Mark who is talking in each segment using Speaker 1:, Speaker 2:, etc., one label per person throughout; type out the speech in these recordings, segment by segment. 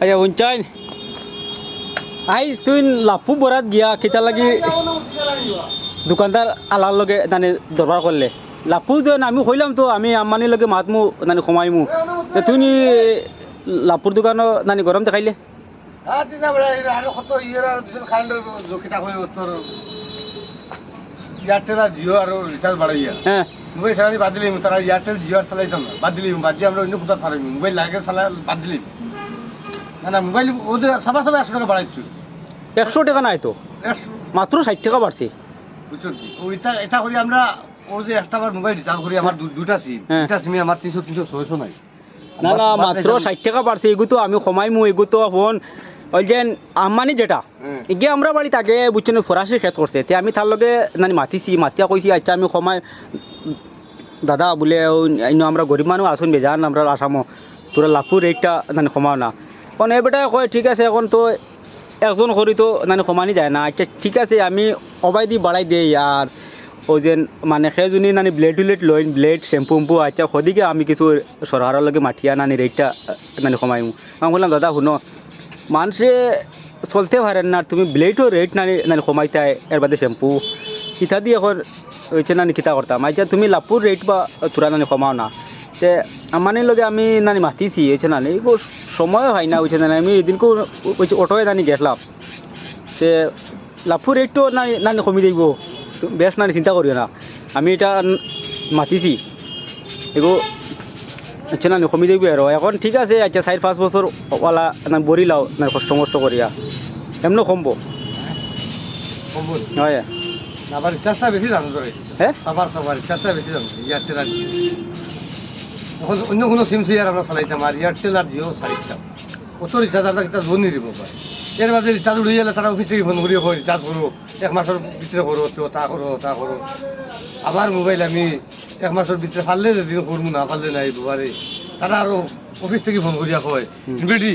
Speaker 1: আচ্ছা উঞ্চাইন আইস তুই লাফু বরাত গিয়া কিতা লাগি দোকানদার আলার লগে মানে দরবার করলে লাফু যে আমি কইলাম তো আমি আম্মানির লগে মাতমু মানে কমাইমু তে তুই নি লাফুর দোকানও নানি গরম দেখাইলে
Speaker 2: আৰু জিঅ' আৰু ৰিচাৰ্জ বাঢ়াই দিয়া
Speaker 1: হ্যাঁ
Speaker 2: মোবাইল বাদ দিলি তারা এয়ারটেল জিও আর চালাইতাম বাদ দিলি বাদ দিয়ে আমরা অন্য কোথাও পারি মোবাইল লাগে চালা বাদ দিলি না না মোবাইল ওদের সবার সবাই একশো টাকা বাড়াইছি।
Speaker 1: একশো টাকা নাই তো? মাত্র ষাট টাকা বাড়ছে।
Speaker 2: বুঝছ ওইটা এটা করি আমরা ও যে একটা বার মোবাইল রিচার্জ করি আমার দুটা সিম। দুটা সিমে আমার তিনশো তিনশো ছয়শো নাই।
Speaker 1: না না
Speaker 2: বাদ- বাদ
Speaker 1: মাত্র ষাট টাকা বাড়ছে এগু আমি কমাইমু এগু ফোন। ওই যে আম্মানি যেটা
Speaker 2: হ্যাঁ।
Speaker 1: আমরা আগে বুঝছেন ফরাসি খেত করছে। তে আমি তার লগে মানে মাতিছি মাতিয়া কইছি আচ্ছা আমি কমাই দাদা বলে আমরা গরিব মানুষ আসুন বেজান আমরা আসামো। তোরা লাফু রেটটা মানে কমাও না। এখন এবারটা কয়, ঠিক আছে, এখন তো একজন করি তো মানে কমানি যায় না। আচ্ছা ঠিক আছে, আমি অবাই দি বাড়াই দেই আর ওই যে মানে সেইজনী নানি ব্লেড টুলেট লই ব্লেড শ্যাম্পু উম্পু আচ্ছা সদিকে আমি কিছু সরকারের লগে মাঠিয়া নানি রেটটা মানে কমাইমু আমি বললাম দাদা, শুনো মানুষে চলতে পারেন না, তুমি ব্লেডও রেট নানি নানি কমাইতে এর বাদে শ্যাম্পু ইতা দিয়ে এখন হয়েছে নানি কিতা করতাম আচ্ছা তুমি লাপুর রেট বা তোরা নানি কমাও না। তে আমানি লগে আমি নানি মাতিছি নানি এগো সময় হয় না হয়েছে নানি আমি এদিনকেও হয়েছে অটোয় নানি গেছিলাম। তে লাফু রেটটো নানি নানি কমি তো বেশ নানি চিন্তা করিও না। আমি এটা মাতিছি। এগো আচ্ছা না? কমি যাইব আর এখন ঠিক আছে আচ্ছা চার পাঁচ বছর ওলা না বরি লাও না কষ্ট মষ্ট করিয়া এমন কমবো। হয়।
Speaker 2: আবার রিচার্জটা বেশি জানো
Speaker 1: হ্যাঁ
Speaker 2: সবার সবার রিচার্জটা বেশি জানো? এয়ারটেল এখন অন্য কোনো সিম সিয়ার আমরা চালাইতাম, আর এয়ারটেল আর জিও চালাইতাম। কত রিচার্জ আমরা কিতা লোন নিদিব পারে এর মাঝে রিচার্জ উড়িয়ে গেলে তারা অফিস থেকে ফোন করি হয় রিচার্জ করো, এক মাসের ভিতরে করো, তো তা করো তা করো। আবার মোবাইল আমি এক মাসের ভিতরে ফাললে যদি করব, না ফাললে নাই বাবারে তারা আরও অফিস থেকে ফোন করিয়া কয়। বেটি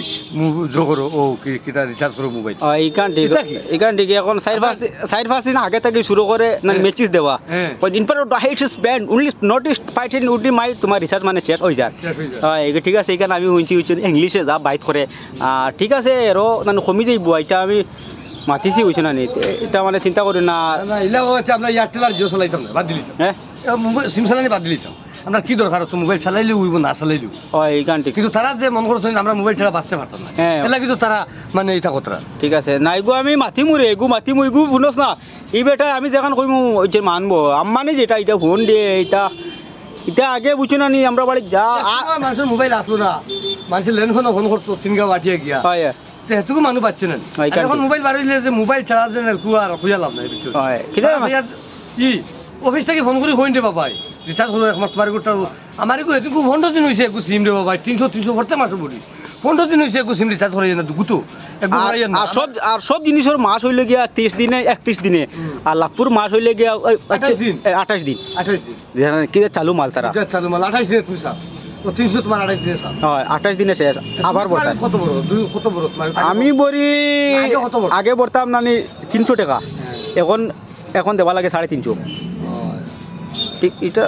Speaker 2: জো করো ও কি কিতা রিচার্জ করো মোবাইল
Speaker 1: এইখান ঠিক এইখান ঠিক এখন পাঁচ দিন চার পাঁচ দিন আগে থেকে শুরু করে না। মেচিস দেওয়া।
Speaker 2: হ্যাঁ।
Speaker 1: ইন পার হাইট ব্যান্ড উনলি নোটিস পাইটেন উডি মাই তোমার রিচার্জ মানে শেষ হয়ে যায়।
Speaker 2: হয়
Speaker 1: ঠিক আছে এইখানে আমি শুনছি শুনছি ইংলিশে যা বাইট করে ঠিক আছে এরও মানে কমি যাইব এটা আমি মাতিছি হয়েছে না এটা মানে চিন্তা করি না।
Speaker 2: আমরা এয়ারটেল আর জিও চালাইতাম বাদ দিলি
Speaker 1: হ্যাঁ
Speaker 2: সিম চালানি বাদ দিলিতাম আমরা কি দরকার তো মোবাইল চালাইলে উইব না চালাইলেও?
Speaker 1: হয় এইখান ঠিক
Speaker 2: কিন্তু তারা যে মন করছেন আমরা মোবাইল ছাড়া বাঁচতে পারতাম না।
Speaker 1: হ্যাঁ।
Speaker 2: এলা কিন্তু তারা মানে এটা কথা
Speaker 1: ঠিক আছে। নাই এগু আমি মাতিমু রে এগু মাতিমু এগু শুনস না? এই বেটা আমি দেখান কইমু যে মানবো আম্মানি যেটা এটা ফোন দিয়ে এটা এটা আগে বুঝছ না নি আমরা বাড়ি যা
Speaker 2: মানুষের মোবাইল আসলো না। মানুষের লেন ফোন ফোন করতো তিন গাঁও আটিয়ে গিয়া।
Speaker 1: হয়
Speaker 2: তো হেতুকু মানুষ পাচ্ছে না। এখন। মোবাইল বাড়িলে যে মোবাইল ছাড়া যে খুঁজা লাভ নাই
Speaker 1: হয়।
Speaker 2: ই অফিস থেকে ফোন করে হইন দে বাবাই। রিচার্জ হলো একমাত্র বাড়ি গোটা আমার একটু এটুকু পনেরো দিন হয়েছে একটু সিম রে বাবাই তিনশো তিনশো ভরতে মাসে বলি পনেরো দিন হয়েছে একটু সিম রিচার্জ করে না দুগুতো একটু
Speaker 1: আর সব আর সব জিনিসের মাস হইলে গিয়া তিরিশ দিনে একত্রিশ দিনে। আর লাভপুর মাস হইলে গিয়া
Speaker 2: আঠাশ দিন।
Speaker 1: আঠাশ দিন।
Speaker 2: দিন।
Speaker 1: কি চালু মাল তারা
Speaker 2: চালু মাল আঠাইশ দিনে তুই সাপ তিনশো তোমার আঠাইশ দিনে সাপ
Speaker 1: হয় আঠাশ দিনে শেষ। আবার বর্তান
Speaker 2: কত বড় দুই কত বড়
Speaker 1: আমি বলি
Speaker 2: আগে
Speaker 1: বর্তাম নানি তিনশো টাকা। এখন এখন দেওয়া লাগে সাড়ে তিনশো। ঠিক এটা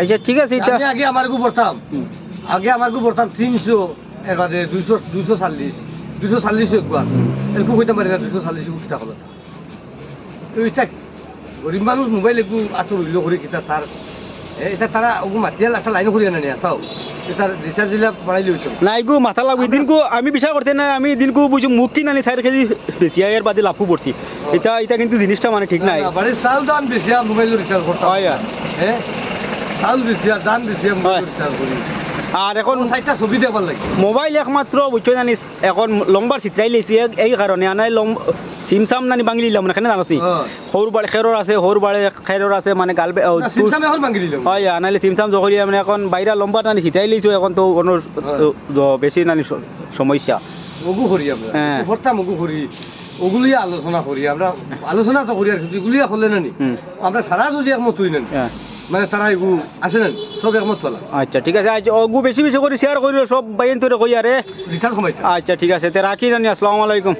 Speaker 1: আচ্ছা ঠিক আছে এটা
Speaker 2: আমি আগে আমার গু পড়তাম। আগে আমার গু পড়তাম তিনশো এর বাদে দুইশো দুইশো চাল্লিশ। দুইশো চাল্লিশ একু আছে। এরকম কইতে পারি না দুইশো চাল্লিশ কিতা এইটা কি? গরিব মানুষ মোবাইল একু আতুর হইল করে কিতা তার? এটা তারা ওগু মাতিয়াল একটা লাইন করি আনে চাও? তার রিচার্জ দিলে বাড়াই লইছো
Speaker 1: নাই গো মাথা লাগবে। দিনকু আমি বিচার করতে না আমি দিনকু বুঝি মুখ কি নানি চার কেজি বেশি এর বাদে লাভু পড়ছি। এটা এটা কিন্তু জিনিসটা মানে ঠিক নাই।
Speaker 2: বাড়ির চাউল দান বেশি মোবাইল রিচার্জ করতাম।
Speaker 1: হয়
Speaker 2: হ্যাঁ। চাউল বেশি দান বেশি মোবাইল রিচার্জ করি।
Speaker 1: আর এখন
Speaker 2: চারটা ছবি দেখবার লাগে।
Speaker 1: মোবাইল একমাত্র বুঝছ জানিস এখন লম্বার চিত্রাই লেছি। এই কারণে আনাই লম সিম সাম নানি বাঙি লিলাম না
Speaker 2: হ্যাঁ।
Speaker 1: সৰু বাৰে খেৰৰ আছে সৰু বাৰে খেৰৰ আছে মানে গাল হয় আনাইলে চিম চাম জখলি মানে এখন বাইরা লম্বা নানি ছিটাই লিছো এখন তো। বেশি নানি সমস্যা।
Speaker 2: করি আমরা
Speaker 1: হ্যাঁ।
Speaker 2: করতাম ওগু করি ওগুলিয়ে আলোচনা করি আমরা আলোচনা তো করি আর কিন্তু এগুলি করলে
Speaker 1: নানি?
Speaker 2: আমরা সারা যদি একমত হই না
Speaker 1: হ্যাঁ।
Speaker 2: মানে তারা এগু আছে না সব একমত পালা
Speaker 1: আচ্ছা ঠিক আছে আজ ওগু বেশি বেশি করে শেয়ার করিল সব বাইন তোরে কই আরে?
Speaker 2: রিটার্ন কমাইতে
Speaker 1: আচ্ছা ঠিক আছে তে রাখি নানি আসসালামু আলাইকুম।